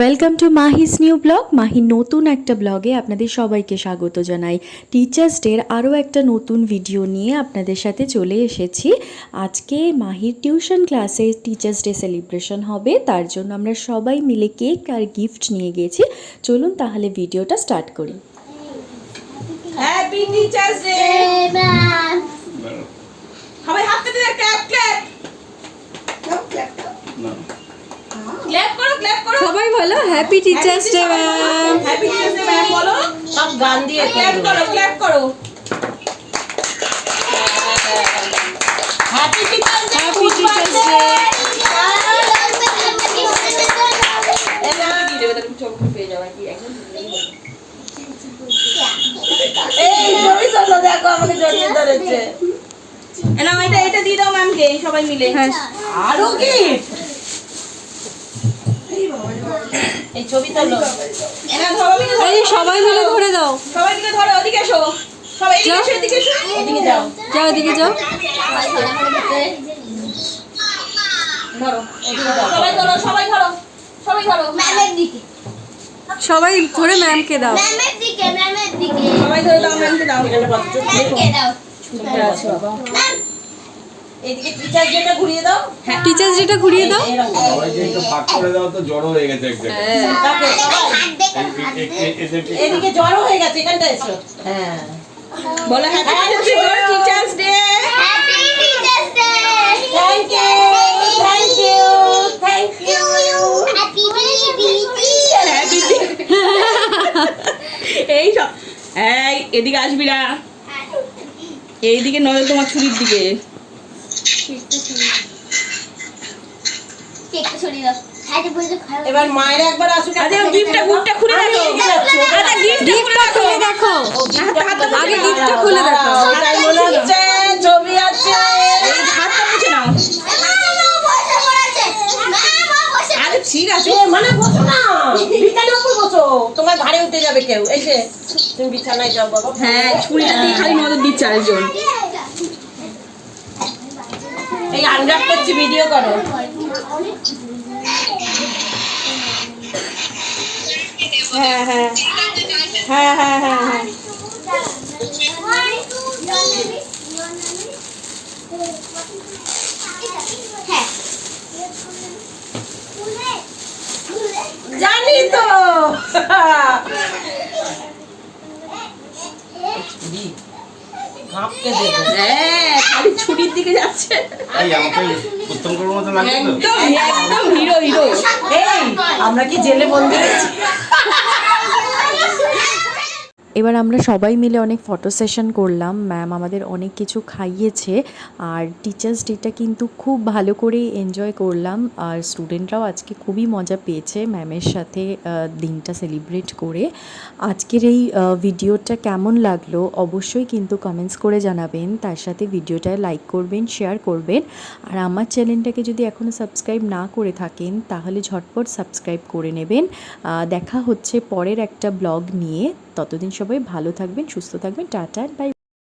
Welcome to Mahi's new blog Mahi নতুন একটা ব্লগে আপনাদের সবাইকে স্বাগত জানাই। টিচার্স ডের আরও একটা নতুন ভিডিও নিয়ে আপনাদের সাথে চলে এসেছি। আজকে মাহির টিউশন ক্লাসে টিচার্স ডে সেলিব্রেশন হবে। তার জন্য আমরা সবাই মিলে কেক আর গিফট নিয়ে গিয়েছি চলুন তাহলে ভিডিওটা স্টার্ট করি। হ্যাপি টিচার্স ডে সবাই হাত পেতে দেখ ক্ল্যাপ ক্ল্যাপ ক্ল্যাপ করো। ক্ল্যাপ করো। সবাই বলো happy teachers day ma'am happy teachers day ma'am বলো। সব গান দিয়ে ক্ল্যাপ করো ক্ল্যাপ করো। Happy teachers day happy teachers day এই ছবি তোলো দেখো আমাকে জড়িয়ে ধরেছে। এটা এটা দিয়ে দাও ম্যামকে সবাই মিলে। হ্যাঁ। আরও কি এই ছবি তোলো। এনা ধরো মিলে ধরো এই সবাই মিলে ধরে দাও। সবাই দিকে ধরো ওদিকে এসো। সবাই এদিকে এসো এদিকে এসো। এদিকে যাও। যাও ওদিকে যাও। ধরো সবাই ধরো সবাই ধরো সবাই ধরো। সবাই ধরে ম্যামকে দাও। সবাই ধরে দাও ম্যামকে দাও। এদিকে টিচার্স ডেটা ঘুরিয়ে দাও। টিচার্স ডেটা ঘুরিয়ে দাও। সবাইকে একটু ভাগ করে দাও তো জড়ো হয়ে গেছে এক জায়গায় এদিকে জড়ো হয়ে গেছে এখানটা এসো। হ্যাঁ। বলো happy teachers day thank you thank you thank you happy এই সব। এই এদিকে আসবি না। এইদিকে নজর তোমার ছুরির দিকে। এবার মায়ের একবার আসুক আচ্ছা গিফটটা গিফটটা খুলে দেখো। আচ্ছা গিফটটা খুলে দেখো। দেখো। হাতটা হাতটা আগে মুছে নাও। gift টা খুলে দেখো। দাঁড়াও, মনে হচ্ছে ছবি আছে। এই হাতটা মুছে নাও। আরে ঠিক আছে। মানে বসো না। বিছানার উপর বসো। তোমার ঘাড়ে উঠে যাবে কেউ। এসে তুমি বিছানায় যাও বাবা। হ্যাঁ ছুরিটা দিয়ে খালি নজর দিচ্ছে আরেকজন। এই আনরাপ করছি ভিডিও করো। হ্যাঁ হ্যাঁ। হ্যাঁ হ্যাঁ হ্যাঁ হ্যাঁ। জানি তো। দেবে। হ্যাঁ খালি ছুটির দিকে যাচ্ছে। এই আমাকে উত্তম মতো লাগছে একদম একদম হিরো হিরো। এই আমরা কি জেলে বন্ধ রয়েছি এবার আমরা সবাই মিলে অনেক ফটো সেশন করলাম। ম্যাম আমাদের অনেক কিছু খাইয়েছে আর টিচার্স ডেটা কিন্তু খুব ভালো করে এনজয় করলাম। আর স্টুডেন্টরাও আজকে খুবই মজা পেয়েছে ম্যামের সাথে দিনটা সেলিব্রেট করে। আজকের এই ভিডিওটা কেমন লাগল অবশ্যই কিন্তু কমেন্টস করে জানাবেন। তার সাথে ভিডিওটায় লাইক করবেন শেয়ার করবেন। আর আমার চ্যানেলটাকে যদি এখনও সাবস্ক্রাইব না করে থাকেন, তাহলে ঝটপট সাবস্ক্রাইব করে নেবেন। দেখা হচ্ছে পরের একটা ব্লগ নিয়ে। ততদিন সবাই ভালো থাকবেন সুস্থ থাকবেন টাটা বাই